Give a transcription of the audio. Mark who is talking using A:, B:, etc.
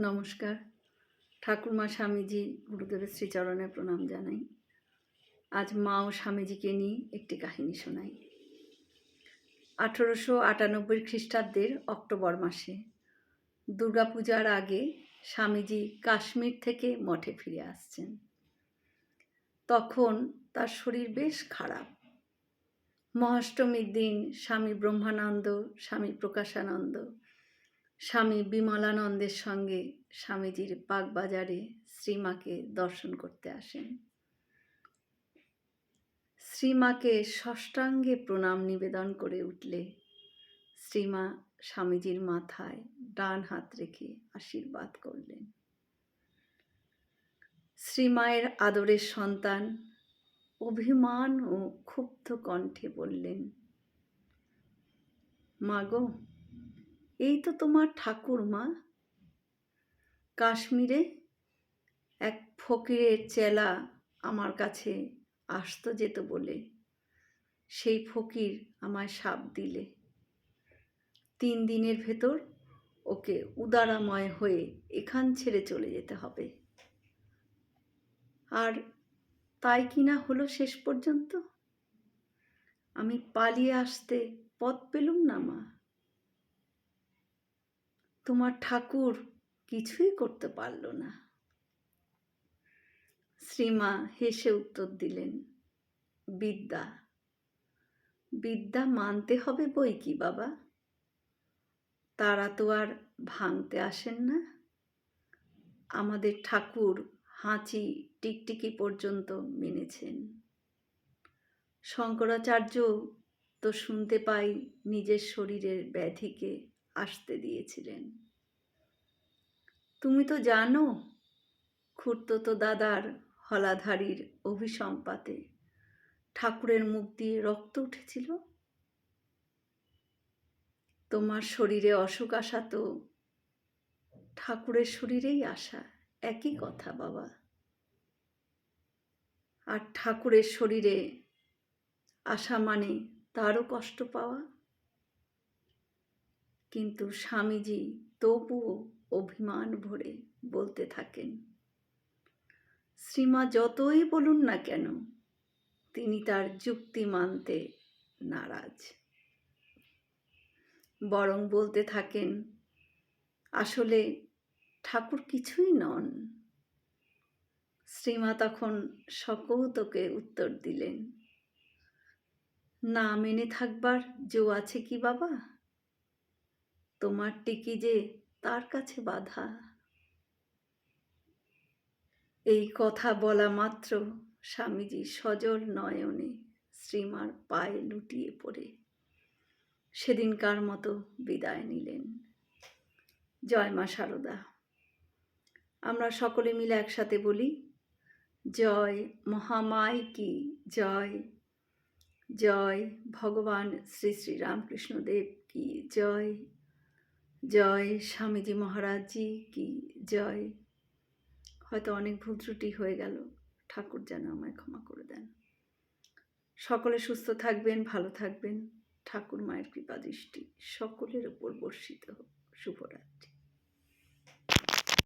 A: নমস্কার। ঠাকুরমা স্বামীজি গুরুদেবের শ্রীচরণে প্রণাম জানাই। আজ মা ও স্বামীজিকে নিয়ে একটি কাহিনী শোনাই। আঠেরোশো আটানব্বই খ্রিস্টাব্দের অক্টোবর মাসে দুর্গাপূজার আগে স্বামীজি কাশ্মীর থেকে মঠে ফিরে আসছেন। তখন তার শরীর বেশ খারাপ। মহাষ্টমীর দিন স্বামী ব্রহ্মানন্দ, স্বামী প্রকাশানন্দ স্বামী বিমলানন্দের সঙ্গে স্বামীজির বাগবাজারে শ্রীমাকে দর্শন করতে আসেন। শ্রীমাকে ষষ্ঠাঙ্গে প্রণাম নিবেদন করে উঠলে শ্রীমা স্বামীজির মাথায় ডান হাত রেখে আশীর্বাদ করলেন। শ্রীমায়ের আদরের সন্তান অভিমান ও ক্ষুব্ধ কণ্ঠে বললেন মাগো এই তো তোমার ঠাকুর মা কাশ্মীরে এক ফকিরের চেলা আমার কাছে আসতো যেত বলে। সেই ফকির আমায় সাপ দিলে। তিন দিনের ভেতর ওকে উদারাময় হয়ে এখান ছেড়ে চলে যেতে হবে। আর তাই কিনা হলো শেষ পর্যন্ত? আমি পালিয়ে আসতে পথ পেলুম না মা। তোমার ঠাকুর কিছুই করতে পারল না। শ্রীমা হেসে উত্তর দিলেন, বিদ্যা বিদ্যা মানতে হবে বই কি বাবা? তারা তো আর ভাঙতে আসেন না। আমাদের ঠাকুর হাঁচি টিকটিকি পর্যন্ত মেনেছেন। শঙ্করাচার্য তো শুনতে পাই নিজের শরীরের ব্যাধিকে আসতে দিয়েছিলেন। তুমি তো জানো, খুড়তো দাদার হলাধারীর অভিসম্পাতে। ঠাকুরের মুখ দিয়ে রক্ত উঠেছিল। তোমার শরীরে অসুখ আসা তো ঠাকুরের শরীরেই আসা, একই কথা বাবা। আর ঠাকুরের শরীরে আসা মানে তারও কষ্ট পাওয়া। কিন্তু স্বামীজি তবুও অভিমান ভরে বলতে থাকেন, শ্রীমা যতই বলুন না কেন, তিনি তার যুক্তি মানতে নারাজ। বরং বলতে থাকেন, আসলে ঠাকুর কিছুই নন। শ্রীমা তখন সকৌতকে উত্তর দিলেন, না মেনে থাকবার জো আছে কি বাবা? তোমার টিকি যে তার কাছে বাধা। এই কথা বলা মাত্র স্বামীজি সজল নয়নে শ্রীমার পায়ে লুটিয়ে পড়ে। সেদিনকার মতো বিদায় নিলেন। জয় মা সারদা। আমরা সকলে মিলে একসাথে বলি, জয় মহামায় কি জয়? জয় ভগবান শ্রী শ্রী রামকৃষ্ণদেব কি জয়? জয় স্বামীজি মহারাজজি কি জয়। হয়তো অনেক ভুল ত্রুটি হয়ে গেল, ঠাকুর যেন আমায় ক্ষমা করে দেন। সকলে সুস্থ থাকবেন, ভালো থাকবেন। ঠাকুর মায়ের কৃপা দৃষ্টি সকলের উপর বর্ষিত হোক। শুভরাত্রি।